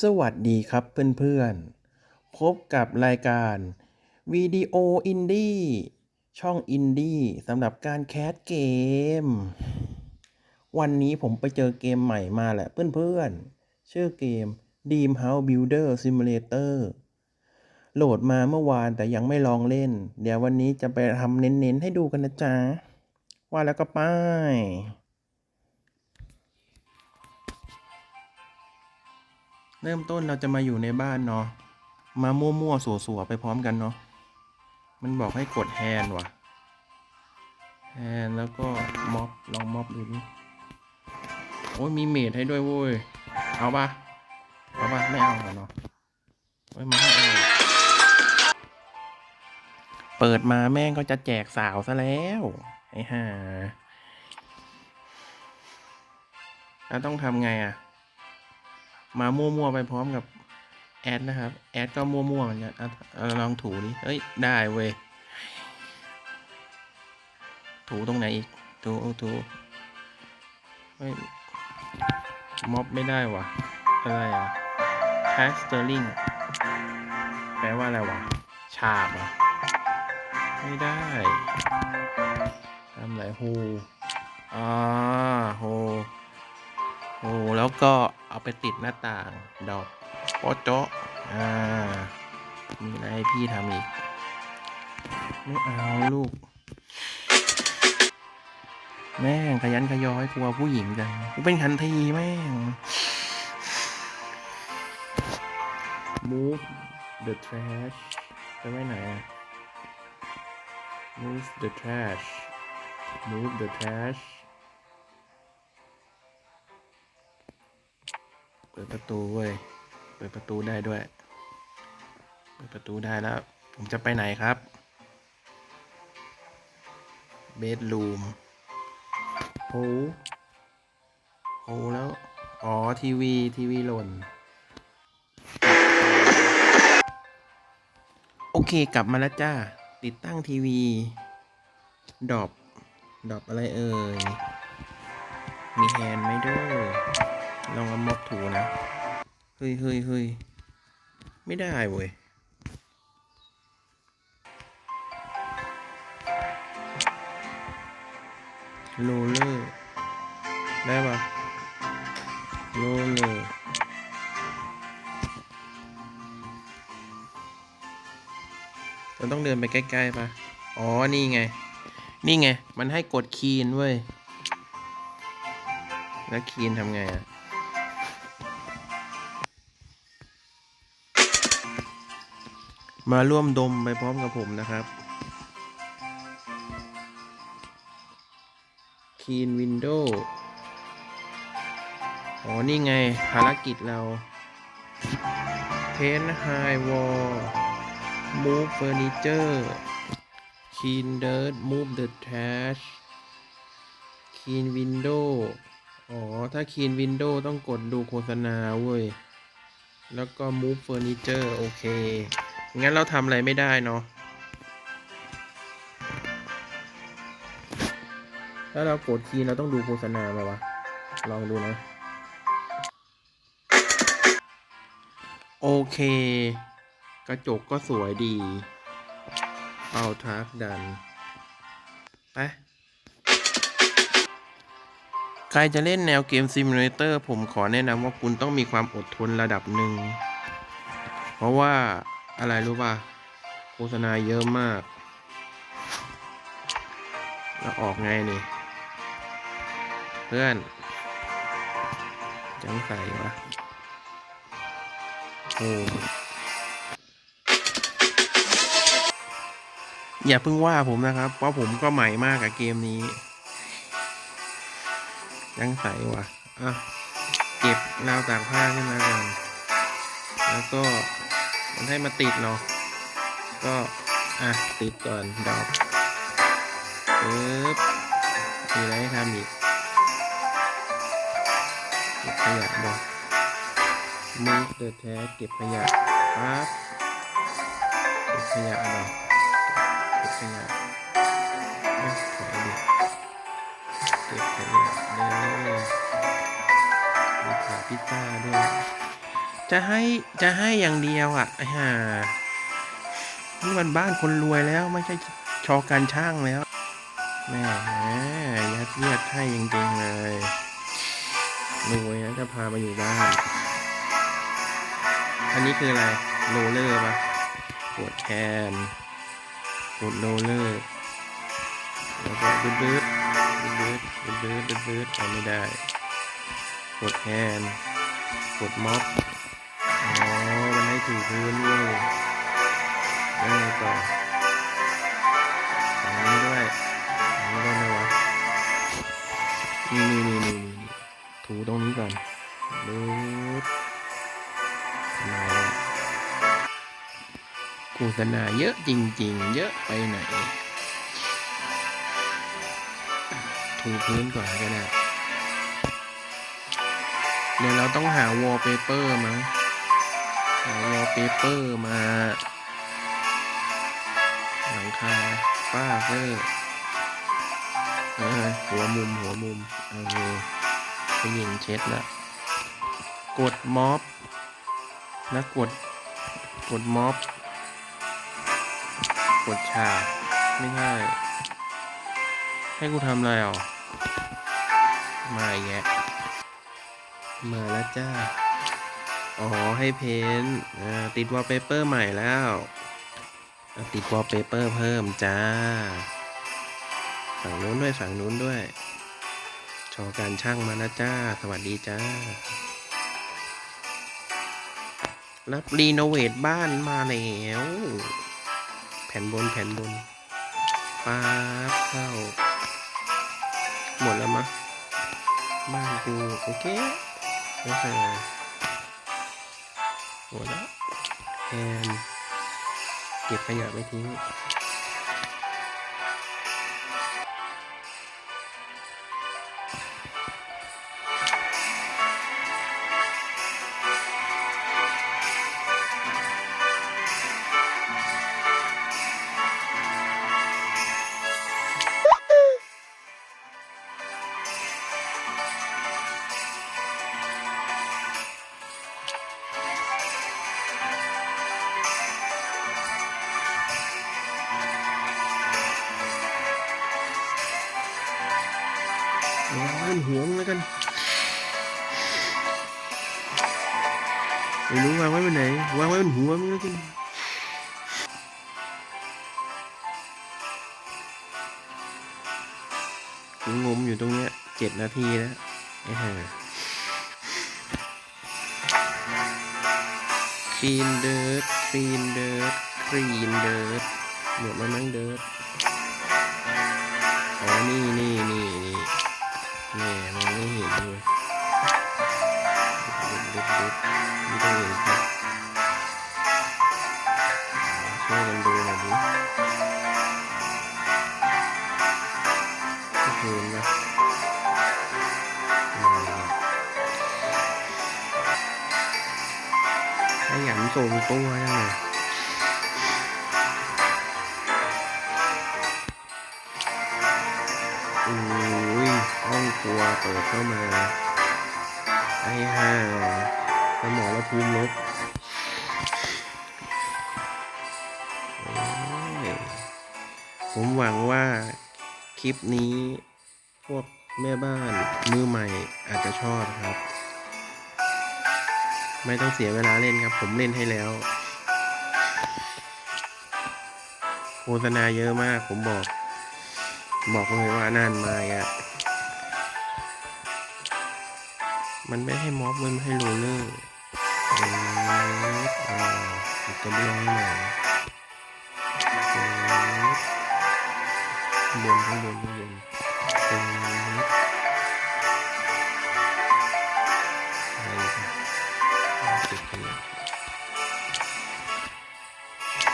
สวัสดีครับเพื่อนๆ พบกับรายการวิดีโออินดี้ช่องอินดี้สำหรับการแคสเกม วันนี้ผมไปเจอเกมใหม่มาแหละเพื่อนๆ ชื่อเกม Dream House Builder Simulator โหลดมาเมื่อวานแต่ยังไม่ลองเล่น เดี๋ยววันนี้จะไปทำเน้นๆ ให้ดูกันนะจ๊ะ ว่าแล้วก็ไป้าย เริ่มต้นเราจะมาอยู่ในบ้านเนาะ มามั่วๆสัวๆไปพร้อมกันเนาะ มันบอกให้กดแฮนว่ะ แฮนแล้วก็ม็อบลองม็อบดูดิโอ้ยมีเมดให้ด้วยเว้ย เอาปะเอาปะไม่เอาเหรอเนาะเว้ยมันให้เอาเปิดมาแม่งก็จะแจกสาวซะแล้ว ไอ้ห่าแล้วต้องทำไงอะ มามั่วๆไปพร้อมกับแอดนะครับ แอดก็มั่วๆเหมือนกันลองถูดิเอ้ย ได้เว้ย ถูตรงไหนอีก ถูถูเฮ้ย ม็อบไม่ได้วะอะไรอะ c a s t e r l i n g แปลว่าอะไรวะ ฉาบอะ ไม่ได้ทำไรโฮอ่าโฮโอ้แล้วก็ เอาไปติดหน้าต่างดอกโป๊ะโจ๊ะอ่ามีอะไรให้พี่ทำอีก ไม่เอาลูก แม่งขยันขย้อยกลัวผู้หญิงจังกูเป็นคันทีแม่ง move the trash ไปไว้ไหนอะ move the trash move the trash ปิดประตูเว้ย เปิดประตูได้ด้วย เปิดประตูได้แล้ว ผมจะไปไหนครับ เบดรูมโหโหแล้ว อ๋อ ทีวี ทีวีหล่น โอเค กลับมาแล้วจ้า ติดตั้งทีวี ดอบ ดอบอะไรเอ่ย มีแฮนด์ไหมเด้วย ลองเอาม็อบถูนะ เฮ้ยเฮ้ยเฮ้ยไม่ได้เว้ยโรลเลอร์ได้ปะโรลเลอร์เราต้องเดินไปใกล้ๆปะอ๋อ นี่ไง นี่ไง มันให้กดคีนเว้ย แล้วคีนทำไงอะ มาร่วมดมไปพร้อมกับผมนะครับ Clean Window อ๋อ นี่ไง ภารกิจเรา Paint High Wall Move Furniture Clean Dirt Move the Trash Clean Window อ๋อ ถ้า Clean Window ต้องกดดูโฆษณาเว้ย แล้วก็ Move Furniture โอเค งั้นเราทำอะไรไม่ได้เนาะถ้าเรากดคีย์เราต้องดูโฆษณาไหมวะ ลองดูนะ โอเค กระจกก็สวยดี เอาทักดัน ไป ใครจะเล่นแนวเกมซิมูเลเตอร์ผมขอแนะนำว่าคุณต้องมีความอดทนระดับหนึ่ง เพราะว่า อะไรรู้ป่ะ โฆษณาเยอะมาก แล้วออกไงนี่ เพื่อนจังใส่วะโอ้อย่าเพิ่งว่าผมนะครับ เพราะผมก็ใหม่มากกับเกมนี้ ยังใส่วะอะ เก็บราวตากผ้าขึ้นมาก่อนแล้วก็ มันให้มาติดเนาะ ก็ อะ ติดก่อนดอกปึ๊บมีอะไรให้ทำอีกเก็บขยะบอก move the tag เก็บขยะปั๊บเก็บขยะดอกเก็บขยะอะขอดิเก็บขยะเลยมีขายพิซซ่าด้วย จะให้จะให้อย่างเดียวอะไอ้ห่านี่มันบ้านคนรวยแล้วไม่ใช่ชอการช่างแล้วแหม่ยัดเยียดให้จริงๆเลยรวยนะจะพามาอยู่บ้าน อันนี้คืออะไรโรเลอร์ปะกดแคนกดโรเลอร์แล้วก็บืดบืดบืดบืดบืดบืดบืดเอาไม่ได้กดแคนกดม็อบ ถูพื้นด้วยแล้วไงต่ออย่างนี้ด้วยอย่างนี้ได้ไหมวะนี่นี่นี่นี่ถูตรงนี้ก่อนบืดมาแล้วโฆษณาเยอะจริง ๆ เยอะไปไหน ถูพื้นก่อนก็ได้เดี๋ยวเราต้องหาวอลเปเปอร์มั้ง วอลเปเปอร์มา หลังคาฝ้าเฟอร์เออหัวมุมหัวมุมโอเคไปยิงเช็ดละกดม็อบแล้วกดกดม็อบกดฉากไม่ใช่ให้กูทำอะไรอะมาอีกแยะมาแล้วจ้า อ๋อ ให้เพ้นติดวอลเปเปอร์ใหม่แล้ว ติดวอลเปเปอร์เพิ่มจ้า ฝั่งนู้นด้วยฝั่งนู้นด้วย ชอการช่างมาแล้วจ้า สวัสดีจ้า รับรีโนเวทบ้านมาแล้ว แผ่นบนแผ่นบนป๊าบเข้า หมดแล้วมะ บ้านกู โอเคโอเโหมดแล้วแอนเก็บขยะไม่ทิ้ง วางไว้บนหัวมึงแล้วกันไม่รู้วางไว้บนไหนวางไว้บนหัวมึงแล้วกันกูงมอยู่ตรงเนี้ยเจ็ดนาทีแล้วไอ้ห่าคลีนเดิร์ดคลีนเดิร์ดคลีนเดิร์ดหมดแล้วมั้งเดิร์ดอ๋อนี่นี่ เลยเด็ดเด็ดไม่ต้เห็นครับช่วยกันดูหน่อยดิไม่เห็นนะขยันส่งตัวยังไง ครัวเปิดเข้ามา ไอ้ห่าสมองและภูมิลบผมหวังว่าคลิปนี้พวกแม่บ้านมือใหม่อาจจะชอบครับ ไม่ต้องเสียเวลาเล่นครับ ผมเล่นให้แล้ว โฆษณาเยอะมากผมบอก บอกเลยว่านั่นมาอะ มันไม่ให้ม็อบมันไม่ให้โรลเลอร์เอออ่าติดกระเบื้องหน่อยเออข้างบนข้างบนข้างบนเออะไรอีกอะติดขยะ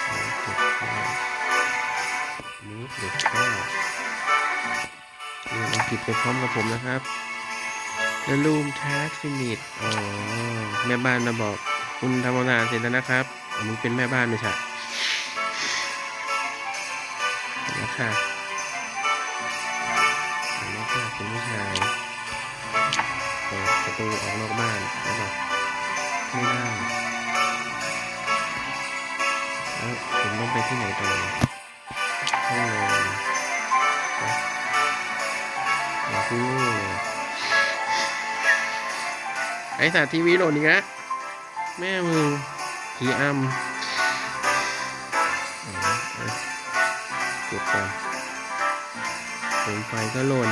เอาเก็บข้าวนี้เก็บข้าวเนี่ยอังกฤษไปพร้อมกับผมนะครับ The room task finish อ๋อ แม่บ้านมาบอก คุณทำงานเสร็จแล้วนะครับมึงเป็นแม่บ้านไม่ใช่แล้วค่ะแล้วค่ะคุณผู้ชายเปิดประตูออกนอกบ้านแล้วบอกไม่ได้แล้วผมต้องไปที่ไหนต่อห้องนอนโอ้โห ไอสาทีวีโหลดอีกแล้วแม่มึงผีอำเอาเก็บก่อนผมไฟก็หล่น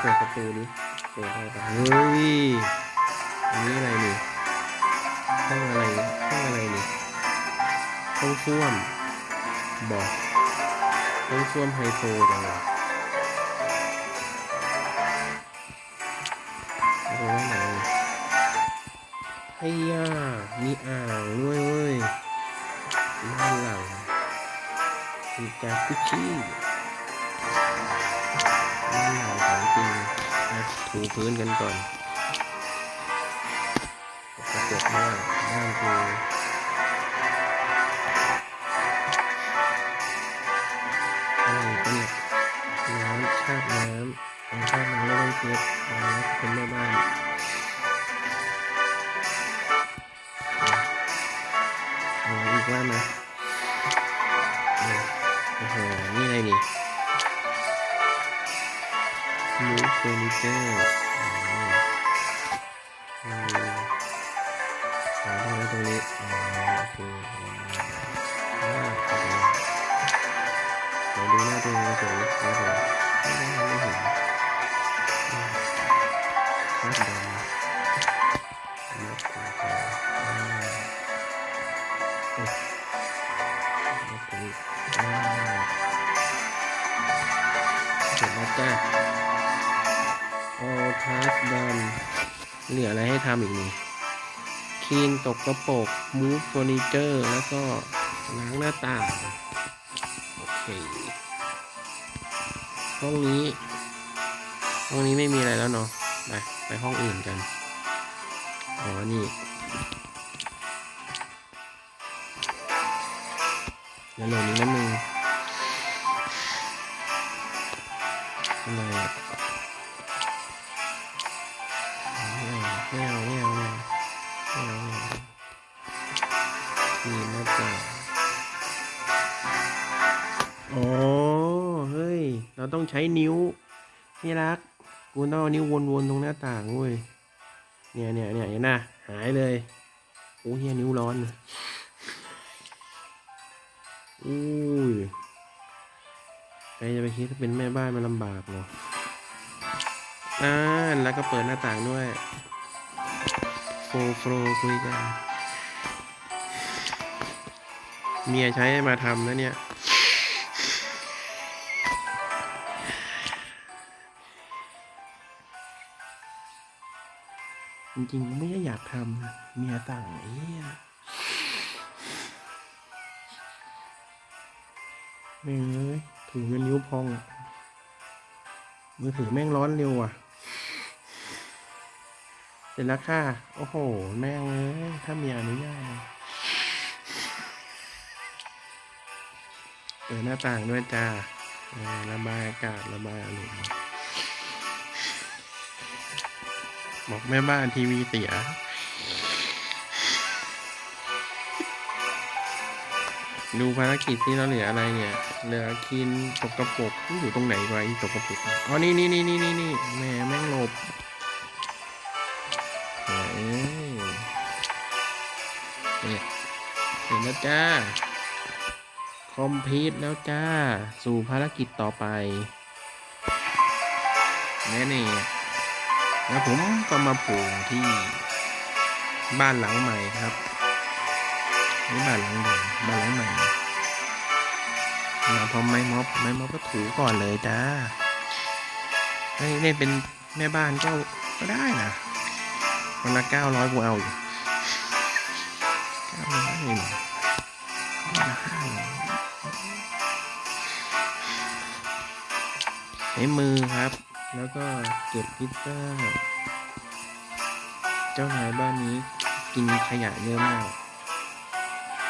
เปิดประตูดิเปิดเข้าไปเฮ้ยอันนี้อะไรนี่ ห้องอะไรห้องอะไรนี่ห้องส้วมบอกห้องส้วมไฮโซจังเลยเอาไปไหนไอ้ย่ามีอ่างด้วยเว้ยด้านหลังมีจากุชี่ด้านหลังของจริงนะถูพื้นกันก่อน กระจกน้าด้านคืออะไรก็เนี่ยน้ำชาบน้ำเอาชาบน้ำแล้วต้องเช็ดน้ำเป็นแม่บ้านเอาอีกว่าไหมโอ้โหนี่อะไรนี่มูฟเฟอร์นิเจอร์ ตรงนี้ตรงนี้อ๋อโอเคอ่าดี๋ยวดูหน้าตัวเองก่อนนะผมไม่ได้ไม่เห็นอืมคาดดำนับถือเขาอ่าเอ๊ะนับถืออ่าเสร็จแล้วจ้า all task done เหลืออะไรให้ทำอีกนี่ คลีนตกกระปรก move furniture แล้วก็ล้างหน้าต่าง โอเค ห้องนี้ ห้องนี้ไม่มีอะไรแล้วเนาะ ไป ไปห้องอื่นกัน อ๋อ นี่เดี๋ยวหลนี้นะมึงอะไรอะไม่เอา มีหน้าต่างอ๋อเฮ้ย เราต้องใช้นิ้วนี่รัก กูต้องเอานิ้ววนๆตรงหน้าต่างเว้ย เนี่ยเนี่ยเนี่ยเห็นนะหายเลย โอ้เฮียนิ้วร้อนอุ้ยใครจะไปคิดถ้าเป็นแม่บ้านมันลำบากเนาะนั่นแล้วก็เปิดหน้าต่างด้วย โฟโฟรคุยกัน เมียใช้ให้มาทำนะเนี่ย จริงๆไม่ได้อยากทำเมียสั่งไอ้เหี้ยแม่งเอ้ยถือเงินนิ้วพองมือถือแม่งร้อนเร็วอะเสร็จแล้วค่ะ โอ้โห แม่งเอ้ยถ้าเมียอนุญาต เปิดหน้าต่างด้วยจ้าระบายอากาศระบายอารมณ์บอกแม่บ้านทีวีเสียดูภารกิจที่เราเหลืออะไรเนี่ย เหลือคินตกกระปรกอยู่ตรงไหนวะอีตกกระปรกอ๋อ นี่นี่นี่นี่นี่นี่แม่แม่งหลบเอ้ยเนี่ยเห็นแล้วจ้า คอมพลีทแล้วจ้า สู่ภารกิจต่อไปแน่นี่แล้วผมก็มาผล่ที่บ้านหลังใหม่ครับนี่บ้านหลังเดิมบ้านหลังใหม่มาพร้อมไม้ม็อบไม้ม็อบก็ถูก่อนเลยจ้าเฮ้ยเล่นเป็นแม่บ้านก็ก็ได้นะวันละเก้าร้อยกูเอาอยู่เก้าร้อย ช้มือครับ แล้วก็เก็บพิซซ่า เจ้านายบ้านนี้กินขยะเยอะมาก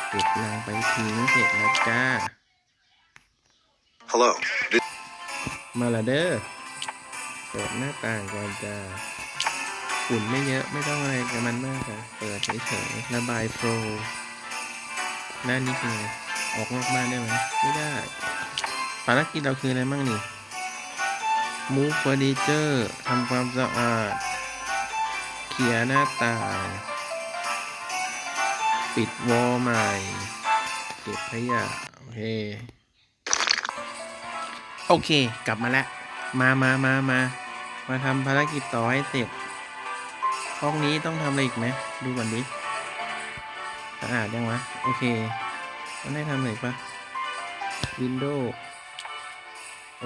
เก็บรังไปทิ้งเสร็จแล้วจ้า Hello. Did มาละเด้อเปิดหน้าต่างก่อนจ้าฝุ่นไม่เยอะไม่ต้องอะไรกับมันมากอะเปิดเฉยๆระบายโฟลว์หน้านี้คือไงออกนอกบ้านได้ไหมไม่ได้ภารกิจเราคืออะไรบ้างนี่ move furniture ทำความสะอาดเคลียหน้าต่าง ปิดวอลใหม่ เก็บขยะโอเค โอเค กลับมาแล้ว มามามามา มาทำภารกิจต่อให้เสร็จ ห้องนี้ต้องทำอะไรอีกไหม ดูก่อนดิสะอาดยังวะ โอเคมันได้ทำอะไรปะวินโดว์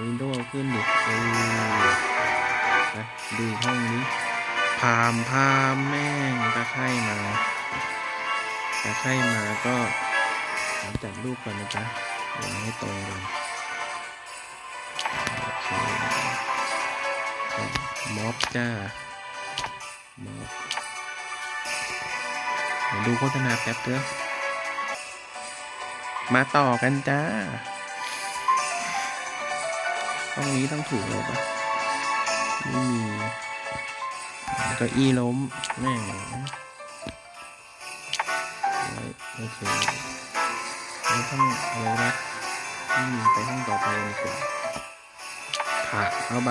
วินโดว์เอาขึ้นดิเออไปดูห้องนี้ พามพามแม่งตะไคร่มาตะไคร่มาก็จัดรูปก่อนนะจ๊ะวางให้ตรงกันโอเคม็อบจ้าม็อบเดี๋ยวดูโฆษณาแป๊บเถอมาต่อกันจ้า ห้องนี้ต้องถูกเลยปะไม่มีเก้าอี้ล้มแม่งโอเคแล้วต้องอะไรนะไม่มีไปห้องต่อไปดีกว่าผักเข้าไป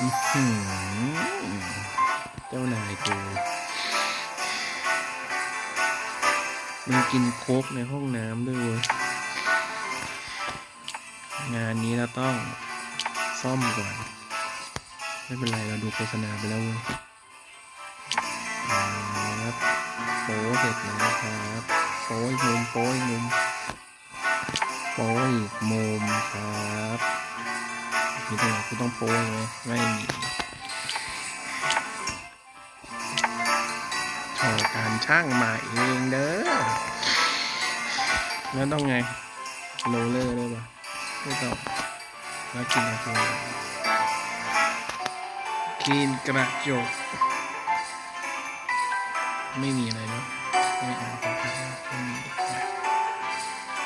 อื้อหือเจ้านายกูมันกินโค้กในห้องน้ำด้วยเว้ย งานนี้เราต้องซ่อมก่อน ไม่เป็นไรเราดูโฆษณาไปแล้วเว้ยครับโป้เสร็จแล้วครับโป้อีกมุมโป้อีกมุมโป้อีกมุมครับมีตรงไหนกูต้องโป้ไหมไม่มีโชว์การช่างมาเองเด้อแล้วต้องไงโรเลอร์ได้ปะ ไม่ต้องแล้วกินอะไรกินกระจก ไม่มีอะไรเนาะไม่อ่านกันไม่มี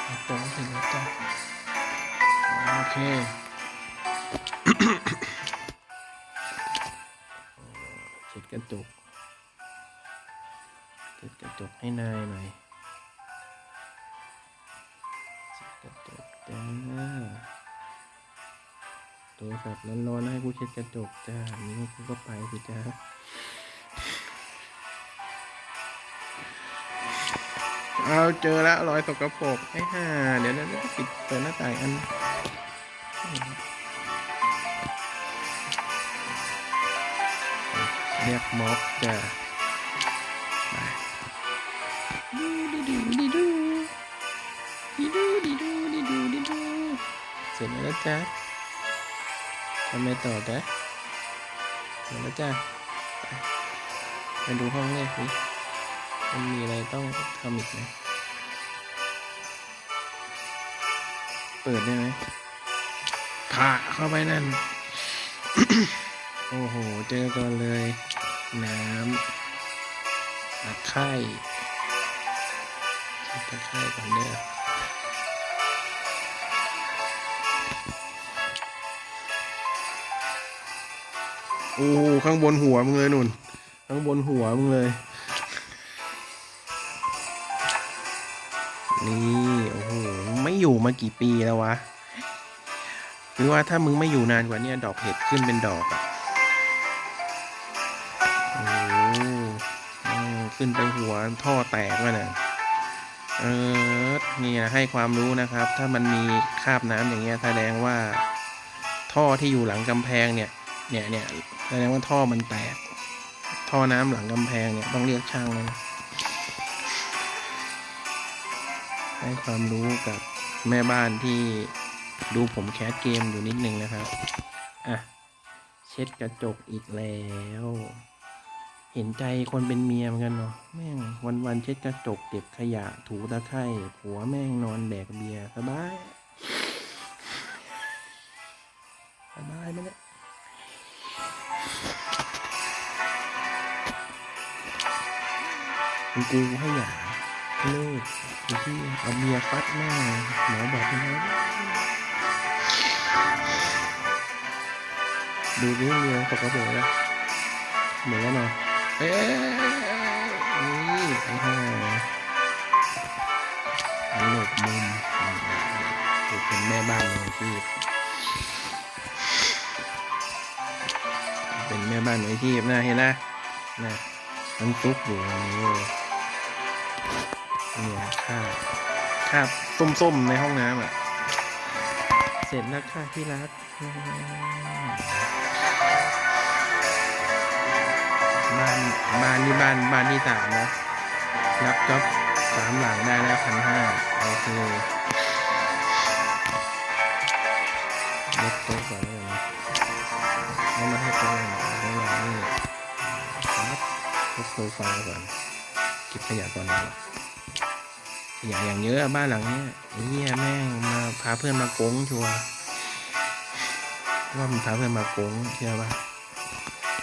เอาโป้เสร็จแล้วจ้ะโอเคเช็ดกระจกเช็ดกระจกให้นายหน่อย โทรศัพท์ร้อนๆให้กูเช็ดกระจกจ้านี่กูก็ไปสิจ้าเอาเจอแล้วรอยสกปรกไอ้ห่าเดี๋ยวเดี๋ยวเดี๋ยวปิดเปิดหน้าต่างอันเรียกม็อบจ้ะ ร็จแล้วจ้ะทำไมต่อจ้ะเสร็จแล้วจ้ะไปไปดูห้องแรกสิมันมีอะไรต้องทำอีกไหมเปิดได้ไหมผ่าเข้าไปนั่น โอ้โห เจอก่อนเลย น้ำตะไคร่เช็ดตะไคร่ก่อนเด้อ อ้ข้างบนหัวมึงเลยนุ่น ข้างบนหัวมึงเลย นี่โอ้โหไม่อยู่มากี่ปีแล้ววะหรือว่าถ้ามึงไม่อยู่นานกว่านี้ดอกเห็ดขึ้นเป็นดอกอะโอ้โหขึ้นไปหัวท่อแตกแล้วเนี่ยเออนี่นะให้ความรู้นะครับ ถ้ามันมีคราบน้ำอย่างเงี้ยแสดงว่าท่อที่อยู่หลังกำแพงเนี่ย เนี่ยเนี่ย แสดงว่าท่อมันแตก ท่อน้ำหลังกำแพงเนี่ยต้องเรียกช่างเลยนะให้ความรู้กับแม่บ้านที่ดูผมแคสเกมอยู่นิดนึงนะครับ อะ เช็ดกระจกอีกแล้ว เห็นใจคนเป็นเมียเหมือนกันเนาะแม่งวันวันเช็ดกระจกเก็บขยะถูตะไคร่ผัวแม่งนอนแดกเบียร์สบายสบายไหมเนี่ย กูให้หย่าลูกดูที่เอาเบียฟัดแม่หมอบอกนะดูดิเมียสกปรกแล้วเหมือนกันเนาะเอ๊ะนี่ไอ้ห่าหลบมุมดูเป็นแม่บ้านมืออาชีพเป็นแม่บ้านมืออาชีพนะเห็นนะนะมันซุกอยู่ตรงนี้ เนี่ยคราคราส้มๆในห้องน้ำอะ เสร็จแล้วค่ะที่รักบ้านบ้านนี่บ้านบ้านที่สามนะ รับจ็อบสามหลังได้แล้วพันห้าโอเคลดโต๊ะก่อนแล้วกันแล้วมาให้โต๊ะหน่อยแล้วมานี่ครับลดโซฟาก่อน เก็บขยะก่อนนะขยะอย่างเยอะบ้านหลังเนี้ยไอ้เหี้ยแม่งมาพาเพื่อนมาโกงชัวร์ว่ามันพาเพื่อนมาโกงเชื่อปะ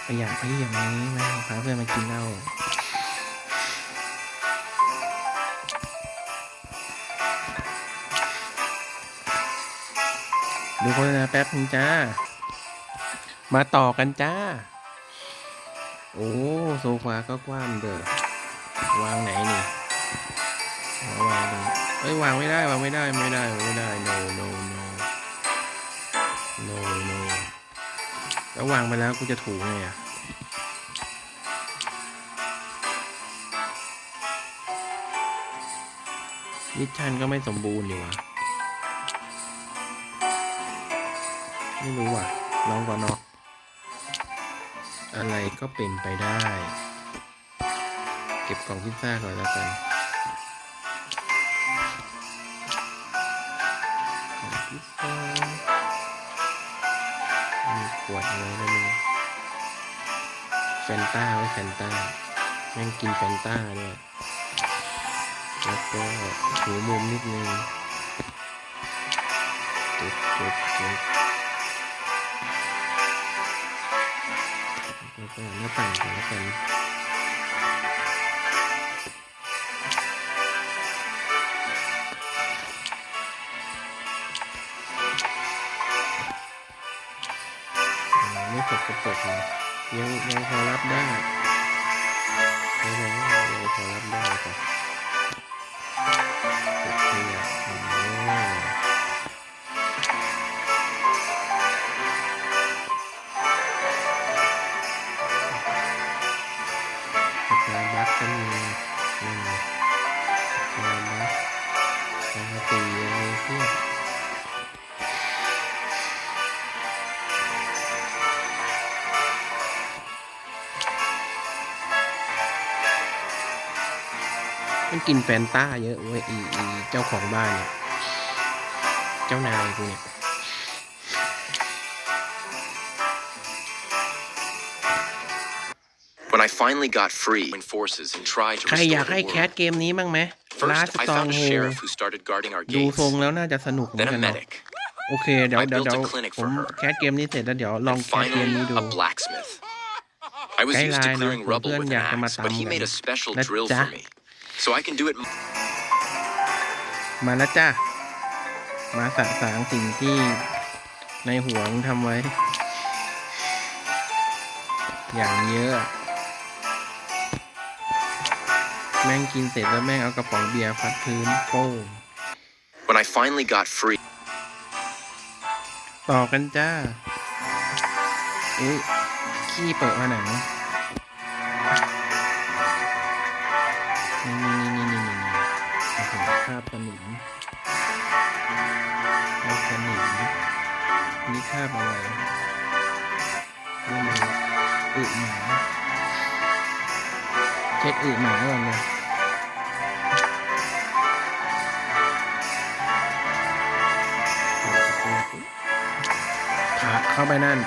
ขยะไอ้อย่างนี้แม่งพาเพื่อนมากินเหล้าดูโฆษณาแป๊บนึงจ้า มาต่อกันจ้า โอ้ โซฟาก็กว้างเด้อ วางไหนนี่วางเอ้ยวางไม่ได้วางไม่ได้ไม่ได้ไม่ได้ no no no no no แล้ววางไปแล้วกูจะถูไงอะมิชชั่นก็ไม่สมบูรณ์อยู่วะไม่รู้อะลองก่อนเนาะอะไรก็เป็นไปได้ เก็บกล่องพิซซ่าก่อนแล้วกันของพิซซ่ามีขวดอะไรก็ไม่รู้แฟนต้าไว้แฟนต้าแม่งกินแฟนต้าด้วยแล้วก็หูมุมนิดนึงจุดจุดจุดแล้วก็หน้าต่างก่นแล้วกัน อ่าไม่สกปรกนะยังยังพอรับได้ยังยังยังพอรับได้ค่ะเก็บขยะ กินแฟนต้าเยอะเว้ยอีอีเจ้าของบ้านเนี่ย เจ้านายกูเนี่ย When I finally got free, when forces and tried to ใครอยาก restore ให้ the แคส world. เกมนี้บ้างไหมลาส First, I ตอง found a โฮ sheriff who started guarding our ดู gates. ทรงแล้วน่าจะสนุกเหมือน Then กั a นเนาะ medic. โอเค เดี๋ยว I เดี๋ยว built เดี๋ยว a clinic ผ for ม her. แคสเกมนี้เสร็จแล้วเดี๋ยวลอง And แคสเกม finally, นี้ดู a blacksmith. I was Cái used to lai clearing nó của rubble Vươn with an Nhạc cho mà axe, but he tầm made a gần. special Đất drill chá. for me. So I can do it มาแล้วจ้ามาสะสางสิ่งที่ในหัวมึงทำไว้ อย่างเยอะอะ แม่งกินเสร็จแล้วแม่งเอากระป๋องเบียร์ฟัดพื้นโป้ง when I finally got free. ต่อกันจ้าอุ้ยขี้เปิดมาหนัง สนิมคราสนิมนี่คาบอะไรนี่มันอึหมาเช็ดอึหมาก่อนเลยผ่าเข้าไปนั่น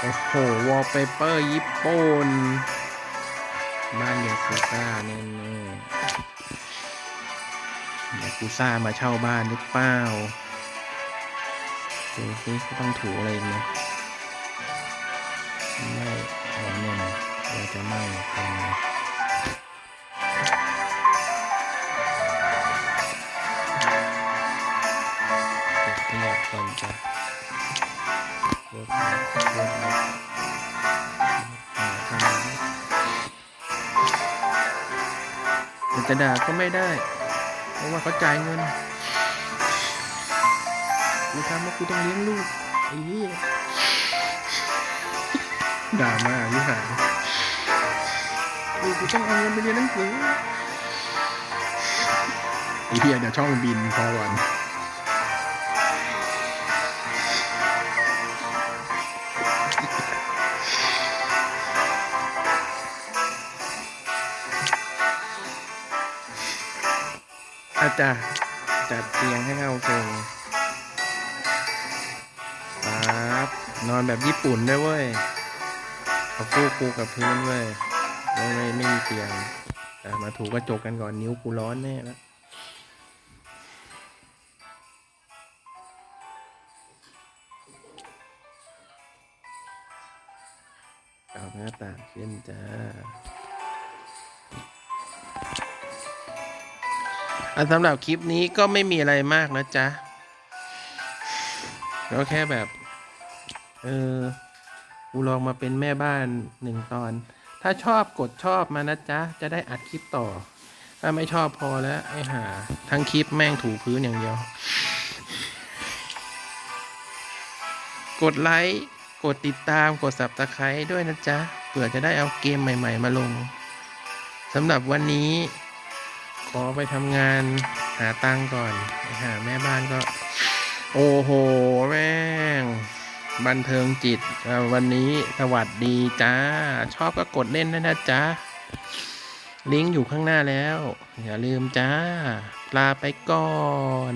โอ้โห วอลเปเปอร์ญี่ปุ่นบ้านเยากุซ่าแน่ๆ กูซ่ามาเช่าบ้านหรือเปล่าดูซิต้องถูอะไรไหมไม่อ๋อเนี่ยเราจะไม่ตรงนี้เรียบก่อนจะเรียบเรียบจะด่าก็ไม่ได้ เพราะว่าเขาจ่ายเงินกูทำว่ากูต้องเลี้ยงลูกไอ้เหี้ยด่ามายิ่งหายลูกกูต้องเอาเงินไปเรียนหนังสือไอ้เหี้ยเดี๋ยวช่องบินพอก่อน อาจารย์จัดเตียงให้เข้าทรงปั๊บนอนแบบญี่ปุ่นด้วยเว้ยเอาฟูกปูกับพื้นเว้ยไม่ไม่ไม่มีเตียงมาถูกระจกกันก่อนนิ้วกูร้อนแน่แล้วเอาหน้าต่างขึ้นจ้า อันสำหรับคลิปนี้ก็ไม่มีอะไรมากนะจ๊ะก็แค่แบบ เออกูลองมาเป็นแม่บ้านหนึ่งตอน ถ้าชอบกดชอบมานะจ๊ะ จะได้อัดคลิปต่อ ถ้าไม่ชอบพอแล้ว ไอ้ห่าทั้งคลิปแม่งถูพื้นอย่างเดียว กดไลค์ กดติดตาม กด subscribe ด้วยนะจ๊ะ เผื่อจะได้เอาเกมใหม่ ๆ มาลงสำหรับวันนี้ ขอไปทำงานหาตังก่อนหาแม่บ้านก็ โอ้โห แม่ง บันเทิงจิต วันนี้สวัสดีจ้า ชอบก็กดเล่นด้นะจ๊ะลิงก์อยู่ข้างหน้าแล้ว อย่าลืมจ้า ลาไปก่อน